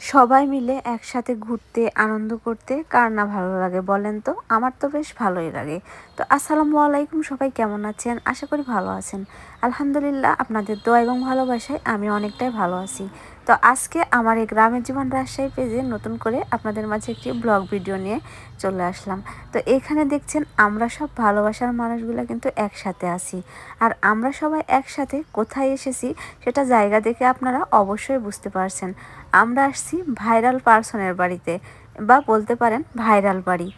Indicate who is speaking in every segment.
Speaker 1: সবাই মিলে একসাথে ঘুরতে, আনন্দ করতে কার না ভালো লাগে বলেন তো? আমার তো বেশ ভালোই লাগে। তো আসসালামু আলাইকুম, সবাই কেমন আছেন? আশা করি ভালো আছেন। আলহামদুলিল্লাহ আপনাদের দোয়া এবং ভালোবাসায় আমি অনেকটাই ভালো আছি। তো আজকে আমার এই গ্রামের জীবন রাজশাহী পেজে নতুন করে আপনাদের মাঝে একটি ব্লগ ভিডিও নিয়ে চলে আসলাম। তো এখানে দেখছেন, আমরা সব ভালোবাসার মানুষগুলো কিন্তু একসাথে আছি। আর আমরা সবাই একসাথে কোথায় এসেছি সেটা জায়গা দেখে আপনারা অবশ্যই বুঝতে পারছেন। আমরা আসছি ভাইরাল পার্সনের বাড়িতে বা বলতে পারেন ভাইরাল বাড়ি।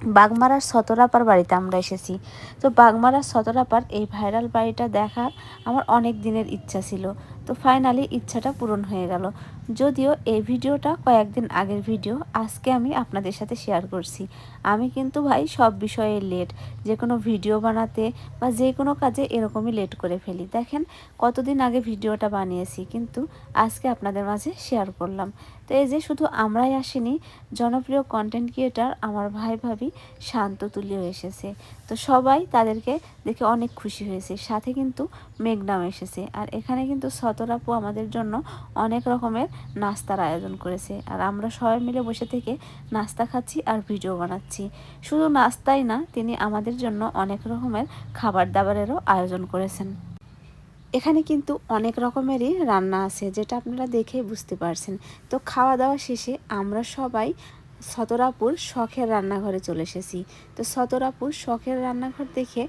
Speaker 1: বাগমারার সতরাপার বাড়িতে আমরা এসেছি। তো বাগমারার সতরাপার এই ভাইরাল বাড়িটা দেখার আমার অনেক দিনের ইচ্ছা ছিল। তো ফাইনালি ইচ্ছাটা পূরণ হয়ে গেল। যদিও এই ভিডিওটা কয়েকদিন আগের ভিডিও, আজকে আমি আপনাদের সাথে শেয়ার করছি। আমি কিন্তু ভাই সব বিষয়ে লেট যে কোনো ভিডিও বানাতে বা যে কোনো কাজে এরকমই লেট করে ফেলি। দেখেন, কতদিন আগে ভিডিওটা বানিয়েছি, কিন্তু আজকে আপনাদের মাঝে শেয়ার করলাম। তো এই যে শুধু আমরাই আসিনি, জনপ্রিয় কন্টেন্ট ক্রিয়েটার আমার ভাই ভাবি শান্ত তুলিও এসেছে। তো সবাই তাদেরকে দেখে অনেক খুশি হয়েছে। সাথে কিন্তু মেঘনাম এসেছে। আর এখানে কিন্তু সতরাপু আমাদের জন্য অনেক রকমের নাস্তার আয়োজন করেছে। আর আমরা সবাই মিলে বসে থেকে নাস্তা খাচ্ছি আর ভিডিও বানাচ্ছি। শুধু নাস্তাই না, তিনি আমাদের জন্য অনেক রকমের খাবার দাবারেরও আয়োজন করেছেন। এখানে কিন্তু অনেক রকমেরই রান্না আছে, যেটা আপনারা দেখেই বুঝতে পারছেন। তো খাওয়া দাওয়া শেষে আমরা সবাই সতরাপুর শখের রান্নাঘরে চলে এসেছি। তো সতরাপুর শখের রান্নাঘর দেখে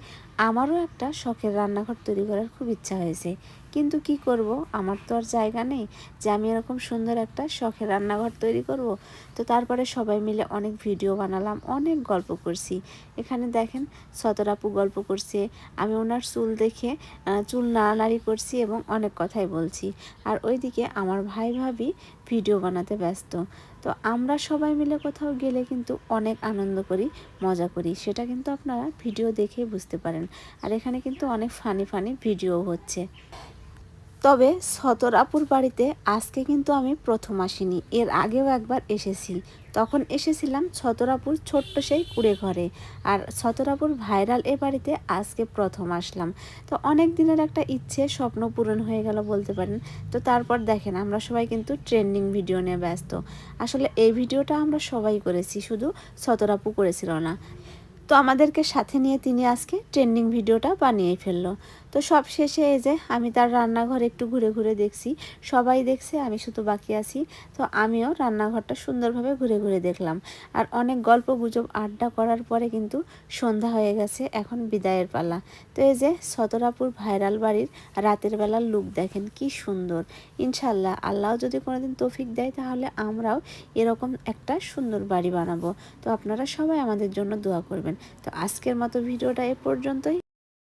Speaker 1: আমারও একটা শখের রান্নাঘর তৈরি করার খুব ইচ্ছা হয়েছে। কিন্তু কি করব? আমার তো আর জায়গা নেই যে আমি এরকম সুন্দর একটা শখের রান্নাঘর তৈরি করব। তো তারপরে সবাই মিলে অনেক ভিডিও বানালাম, অনেক গল্প করছি। এখানে দেখেন সতরাপু গল্প করছে, আমি ওনার চুল দেখে চুল নাড়ানাড়ি করছি এবং অনেক কথাই বলছি। আর ওইদিকে আমার ভাই ভাবি ভিডিও বানাতে ব্যস্ত। তো আমরা সবাই মিলে কোথাও গেলে কিন্তু অনেক আনন্দ করি, মজা করি। সেটা কিন্তু আপনারা ভিডিও দেখেই বুঝতে পারেন। আর এখানে কিন্তু অনেক ফানি ফানি ভিডিও হচ্ছে। তবে সতরাপুর বাড়িতে আজকে কিন্তু আমি প্রথম আসিনি, এর আগেও একবার এসেছি। তখন এসেছিলাম ছতরাপুর ছোট্ট সেই কুড়ে ঘরে আর ছতরাপুর ভাইরাল এ বাড়িতে আজকে প্রথম আসলাম। তো অনেক দিনের একটা ইচ্ছে, স্বপ্ন পূরণ হয়ে গেল বলতে পারেন। তো তারপর দেখেন, আমরা সবাই কিন্তু ট্রেন্ডিং ভিডিও নিয়ে ব্যস্ত। আসলে এই ভিডিওটা আমরা সবাই করেছি, শুধু ছতরাপু করেছিল না। তো আমাদেরকে সাথে নিয়ে তিনি আজকে ট্রেন্ডিং ভিডিওটা বানিয়ে ফেলল। তো সব শেষে এই যে আমি তার রান্নাঘর একটু ঘুরে ঘুরে দেখছি। সবাই দেখছে, আমি শুধু বাকি আছি। তো আমিও রান্নাঘরটা সুন্দরভাবে ঘুরে ঘুরে দেখলাম। আর অনেক গল্প গুজব, আড্ডা করার পরে কিন্তু সন্ধ্যা হয়ে গেছে, এখন বিদায়ের পালা। তো এই যে সতরাপুর ভাইরাল বাড়ির রাতের বেলার লুক দেখেন, কি সুন্দর। ইনশাল্লাহ আল্লাহ যদি কোনোদিন তৌফিক দেয়, তাহলে আমরাও এরকম একটা সুন্দর বাড়ি বানাবো। তো আপনারা সবাই আমাদের জন্য দোয়া করবেন। তো আজকের মতো ভিডিওটা এ পর্যন্তই।